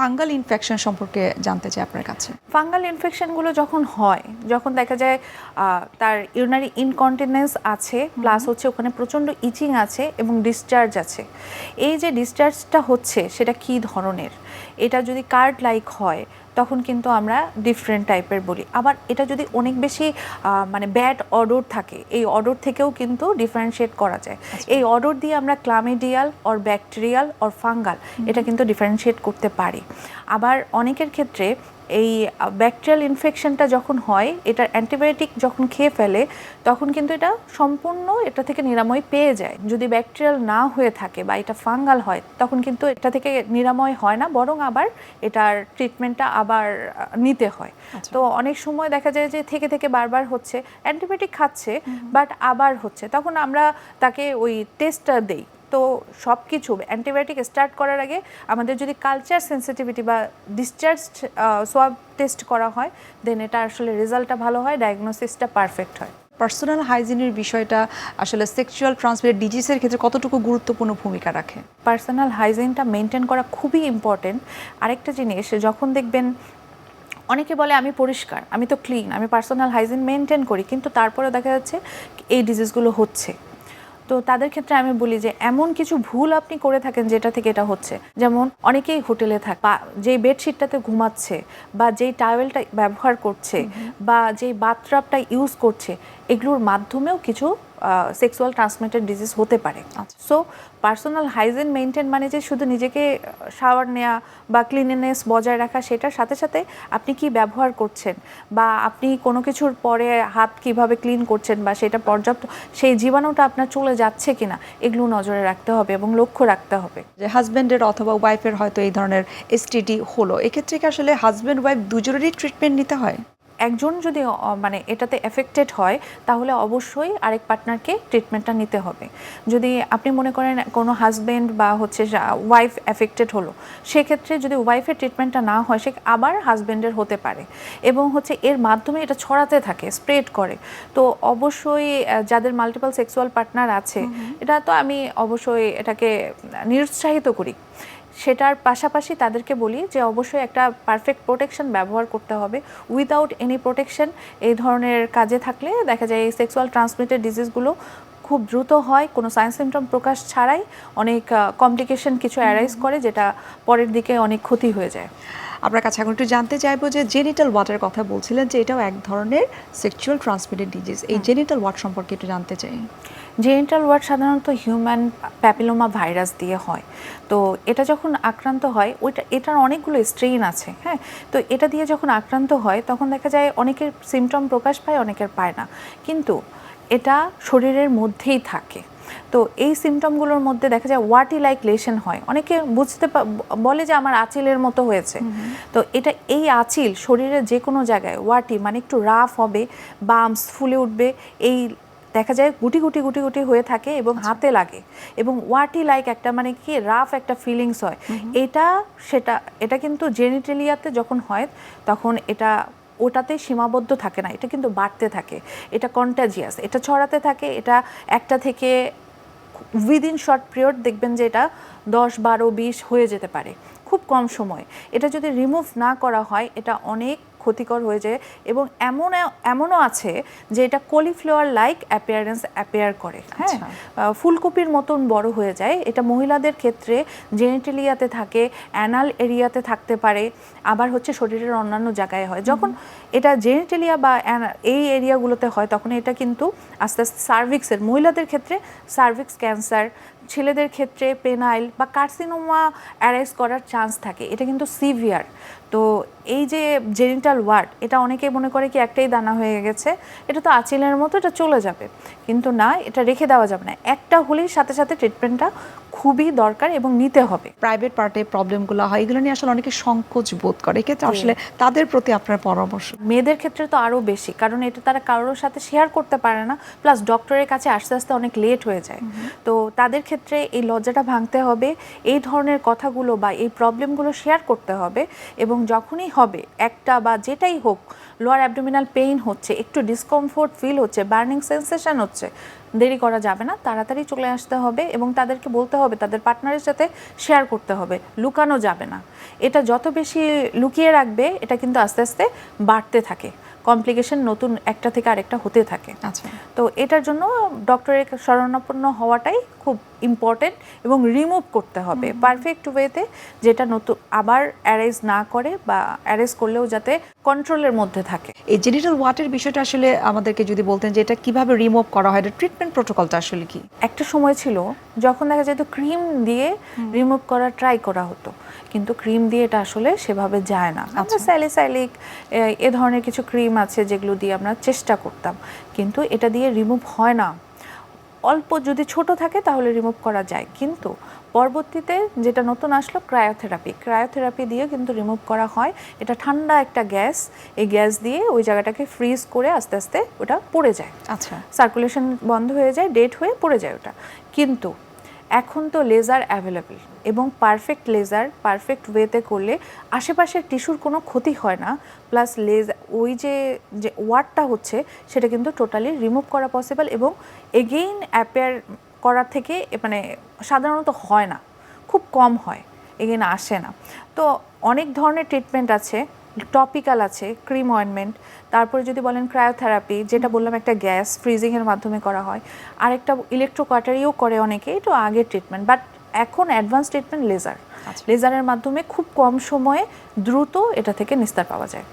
Fungal infection সম্পর্কে জানতে চাই আপনার কাছে। ফাঙ্গাল ইনফেকশনগুলো যখন হয়, যখন দেখা যায় তার ইউনারি ইনকন্টিনেন্স আছে প্লাস হচ্ছে ওখানে প্রচণ্ড ইচিং আছে এবং ডিসচার্জ আছে। এই যে ডিসচার্জটা হচ্ছে, সেটা কি ধরনের? এটা যদি কার্ড লাইক হয় তখন কিন্তু আমরা ডিফারেন্ট টাইপের বলি। আবার এটা যদি অনেক বেশি মানে ব্যাড অর্ডর থাকে এই অর্ডার থেকেও কিন্তু ডিফারেন্সিয়েট করা যায়। এই অর্ডার দিয়ে আমরা chlamydial or bacterial or fungal এটা কিন্তু ডিফারেন্সিয়েট করতে পারি। আবার অনেকের ক্ষেত্রে এই ব্যাকটেরিয়াল ইনফেকশনটা যখন হয় এটার অ্যান্টিবায়োটিক যখন খেয়ে ফেলে তখন কিন্তু এটা সম্পূর্ণ এটা থেকে নিরাময় পেয়ে যায়। যদি ব্যাকটেরিয়াল না হয়ে থাকে বা এটা ফাঙ্গাল হয় তখন কিন্তু এটা থেকে নিরাময় হয় না বরং আবার এটার ট্রিটমেন্টটা আবার নিতে হয়। আচ্ছা। তো অনেক সময় দেখা যায় যে থেকে থেকে বারবার হচ্ছে অ্যান্টিবায়োটিক খাচ্ছে বাট আবার হচ্ছে। তখন আমরা তাকে ওই টেস্টটা দেই। তো সব কিছু অ্যান্টিবায়োটিক স্টার্ট করার আগে আমাদের যদি কালচার সেন্সিটিভিটি বা ডিসচার্জ সোয়াব টেস্ট করা হয় দেন এটা আসলে রেজাল্টটা ভালো হয় ডায়াগনোসিসটা পারফেক্ট হয়। পার্সোনাল হাইজিনের বিষয়টা আসলে সেক্সুয়াল ট্রান্সমিটেড ডিজিজের ক্ষেত্রে কতটুকু গুরুত্বপূর্ণ ভূমিকা রাখে? পার্সোনাল হাইজিনটা মেনটেন করা খুবই ইম্পর্টেন্ট আরেকটা জিনিস যখন দেখবেন অনেকে বলে আমি পরিষ্কার আমি তো ক্লিন আমি পার্সোনাল হাইজিন মেনটেন করি। কিন্তু তারপরে দেখা যাচ্ছে এই ডিজিজগুলো হচ্ছে। তো তাদের ক্ষেত্রে আমি বলি যে এমন কিছু ভুল আপনি করে থাকেন যেটা থেকে এটা হচ্ছে। যেমন অনেকেই হোটেলে থাক বা যেই বেডশিটটাতে ঘুমাচ্ছে বা যেই টাওয়েলটা ব্যবহার করছে বা যেই বাথরাবটা ইউজ করছে এগুলোর মাধ্যমেও কিছু সেক্সুয়াল ট্রান্সমিটেড ডিজিজ হতে পারে। সো পার্সোনাল হাইজিন মেনটেন মানে যে শুধু নিজেকে শাওয়ার নেওয়া বা ক্লিনেনেস বজায় রাখা সেটার সাথে সাথে আপনি কি ব্যবহার করছেন বা আপনি কোনো কিছুর পরে হাত কীভাবে ক্লিন করছেন বা সেটা পর্যাপ্ত সেই জীবাণুটা আপনার চলে যাচ্ছে কিনা এগুলো নজরে রাখতে হবে এবং লক্ষ্য রাখতে হবে। যে হাজব্যান্ডের অথবা ওয়াইফের হয়তো এই ধরনের এসটিডি হলো এক্ষেত্রে কি আসলে হাজব্যান্ড ওয়াইফ দুজনেরই ট্রিটমেন্ট নিতে হয়? একজন যদি মানে এটাতে এফেক্টেড হয় তাহলে অবশ্যই আরেক পার্টনারকে ট্রিটমেন্টটা নিতে হবে। যদি আপনি মনে করেন কোনো হাজবেন্ড বা হচ্ছে ওয়াইফ এফেক্টেড হলো সেক্ষেত্রে যদি ওয়াইফের ট্রিটমেন্টটা না হয় সে আবার হাজবেন্ডের হতে পারে। এবং হচ্ছে এর মাধ্যমে এটা ছড়াতে থাকে স্প্রেড করে। তো অবশ্যই যাদের মাল্টিপল সেক্সুয়াল পার্টনার আছে এটা তো আমি অবশ্যই এটাকে নিরুৎসাহিত করি। সেটার পাশাপাশি তাদেরকে বলি যে অবশ্যই একটা পারফেক্ট প্রোটেকশন ব্যবহার করতে হবে। উইদাউট এনি প্রোটেকশন এই ধরনের কাজে থাকলে দেখা যায় এই সেক্সুয়াল ট্রান্সমিটেড ডিজিজগুলো খুব দ্রুত হয় কোনো সাইন সিমটম প্রকাশ ছাড়াই অনেক কমপ্লিকেশন কিছু অ্যারাইজ করে যেটা পরের দিকে অনেক ক্ষতি হয়ে যায়। আপনার কাছে এখন একটু জানতে চাইব যে জেনিটাল ওয়াটার কথা বলছিলেন যে এটাও এক ধরনের সেক্সুয়াল ট্রান্সমিটেড ডিজিজ এই জেনিটাল ওয়াট সম্পর্কে একটু জানতে চাই। জেনিটাল ওয়ার্ড সাধারণত হিউম্যান প্যাপিলোমা ভাইরাস দিয়ে হয়। তো এটা যখন আক্রান্ত হয় ওইটা এটার অনেকগুলো স্ট্রেইন আছে হ্যাঁ? তো এটা দিয়ে যখন আক্রান্ত হয় তখন দেখা যায় অনেকের সিমটম প্রকাশ পায় অনেকের পায় না। কিন্তু এটা শরীরের মধ্যেই থাকে। তো এই সিমটমগুলোর মধ্যে দেখা যায় ওয়াটি লাইক লেশন হয়। অনেকে বুঝতে বলে যে আমার আঁচিলের মতো হয়েছে। তো এটা এই আঁচিল শরীরের যে কোনো জায়গায় ওয়াটি মানে একটু রাফ হবে বামস ফুলে উঠবে এই দেখা যায় গুটি গুটি গুটি গুটি হয়ে থাকে এবং হাতে লাগে। এবং ওয়াটি লাইক একটা মানে কি রাফ একটা ফিলিংস হয়। এটা সেটা এটা কিন্তু জেনিটেলিয়াতে যখন হয় তখন এটা ওটাতে সীমাবদ্ধ থাকে না, এটা কিন্তু বাড়তে থাকে, এটা কন্ট্যাজিয়াস এটা ছড়াতে থাকে, এটা একটা থেকে উইদিন শর্ট পিরিয়ড দেখবেন যে এটা দশ, বারো, বিশ হয়ে যেতে পারে, খুব কম সময়। এটা যদি রিমুভ না করা হয়, এটা অনেক ক্ষতিকর হয়ে যায় এবং এমন এমনও আছে যে এটা কলিফ্লাওয়ার লাইক অ্যাপিয়ারেন্স অ্যাপিয়ার করে। হ্যাঁ? আচ্ছা। ফুলকপির মতন বড় হয়ে যায়। এটা মহিলাদের ক্ষেত্রে জেনিটেলিয়াতে থাকে অ্যানাল এরিয়াতে থাকতে পারে আবার হচ্ছে শরীরের অন্যান্য জায়গায় হয়। যখন এটা জেনিটেলিয়া বা এই এরিয়াগুলোতে হয় তখন এটা কিন্তু আস্তে আস্তে সার্ভিক্সের মহিলাদের ক্ষেত্রে সার্ভিক্স ক্যান্সার ছেলেদের ক্ষেত্রে পেনাইল বা কার্সিনোমা অ্যারাইজ করার চান্স থাকে। এটা কিন্তু সিভিয়ার। তো এই যে জেনিটাল ওয়ার্ড, এটা অনেকে মনে করে কি একটাই দানা হয়ে গেছে, এটা তো আচিলের মতো, এটা চলে যাবে। কিন্তু না, এটা রেখে দেওয়া যাবে না। একটা হলেই সাথে সাথে ট্রিটমেন্টটা খুবই দরকার এবং নিতে হবে। প্রাইভেট পার্টে প্রবলেমগুলো হয় এগুলো নিয়ে আসলে অনেকে সংকোচ বোধ করে। এক্ষেত্রে আসলে তাদের প্রতি আপনার পরামর্শ? মেয়েদের ক্ষেত্রে তো আরও বেশি কারণ এটা তারা কারোর সাথে শেয়ার করতে পারে না প্লাস ডক্টরের কাছে আস্তে আস্তে অনেক লেট হয়ে যায়। তো তাদের ক্ষেত্রে এই লজ্জাটা ভাঙতে হবে এই ধরনের কথাগুলো বা এই প্রবলেমগুলো শেয়ার করতে হবে এবং যখনই হবে একটা বা যেটাই হোক লোয়ার অ্যাবডোমিনাল পেইন হচ্ছে, একটু ডিসকমফোর্ট ফিল হচ্ছে বার্নিং সেন্সেশন হচ্ছে। দেরি করা যাবে না, তাড়াতাড়ি চলে আসতে হবে এবং তাদেরকে বলতে হবে, তাদের পার্টনারের সাথে শেয়ার করতে হবে, লুকানো যাবে না। এটা যত বেশি লুকিয়ে রাখবে, এটা কিন্তু আস্তে আস্তে বাড়তে থাকে। কমপ্লিকেশন নতুন একটা থেকে আরেকটা হতে থাকে। আচ্ছা। তো এটার জন্য ডক্টরের শরণাপন্ন হওয়াটাই খুব ইম্পর্টেন্ট এবং রিমুভ করতে হবে। পারফেক্ট ওয়েতে যেটা নতুন আবার অ্যারেজ না করে বা অ্যারেজ করলেও যাতে কন্ট্রোলের মধ্যে থাকে। এই জেনিটাল ওয়াটের বিষয়টা আসলে আমাদেরকে যদি বলতেন যে এটা কীভাবে রিমুভ করা হয় এটা ট্রিটমেন্ট প্রোটোকলটা আসলে কি? একটা সময় ছিল যখন দেখা যেত ক্রিম দিয়ে রিমুভ করা ট্রাই করা হতো কিন্তু ক্রিম দিয়ে এটা আসলে সেভাবে যায় না। আমরা স্যালিসাইলিক এ ধরনের কিছু ক্রিম আছে যেগুলো দিয়ে আমরা চেষ্টা করতাম কিন্তু এটা দিয়ে রিমুভ হয় না। অল্প যদি ছোট থাকে তাহলে রিমুভ করা যায় কিন্তু পরবর্তীতে যেটা নতুন আসলো ক্রায়োথেরাপি ক্রায়োথেরাপি দিয়ে কিন্তু রিমুভ করা হয়। এটা ঠান্ডা একটা গ্যাস এই গ্যাস দিয়ে ওই জায়গাটাকে ফ্রিজ করে আস্তে আস্তে ওটা পড়ে যায়। আচ্ছা। সার্কুলেশন বন্ধ হয়ে যায় ডেট হয়ে পড়ে যায় ওটা। কিন্তু এখন তো লেজার অ্যাভেলেবেল এবং পারফেক্ট লেজার পারফেক্ট ওয়েতে করলে আশেপাশের টিস্যুর কোনো ক্ষতি হয় না প্লাস লেজার ওই যে যে ওয়ার্ডটা হচ্ছে, সেটা কিন্তু টোটালি রিমুভ করা পসিবল এবং এগেইন অ্যাপেয়ার করার থেকে মানে সাধারণত হয় না, খুব কম হয় এগেইন আসে না। তো অনেক ধরনের ট্রিটমেন্ট আছে টপিক্যাল আছে ক্রিম অয়েনমেন্ট তারপরে যদি বলেন ক্রায়োথেরাপি যেটা বললাম একটা গ্যাস ফ্রিজিংয়ের মাধ্যমে করা হয়। আরেকটা ইলেকট্রোকাটারিও করে অনেকে এটা আগের ট্রিটমেন্ট বাট এখন অ্যাডভান্স ট্রিটমেন্ট লেজার। লেজারের মাধ্যমে খুব কম সময়ে দ্রুত এটা থেকে নিস্তার পাওয়া যায়।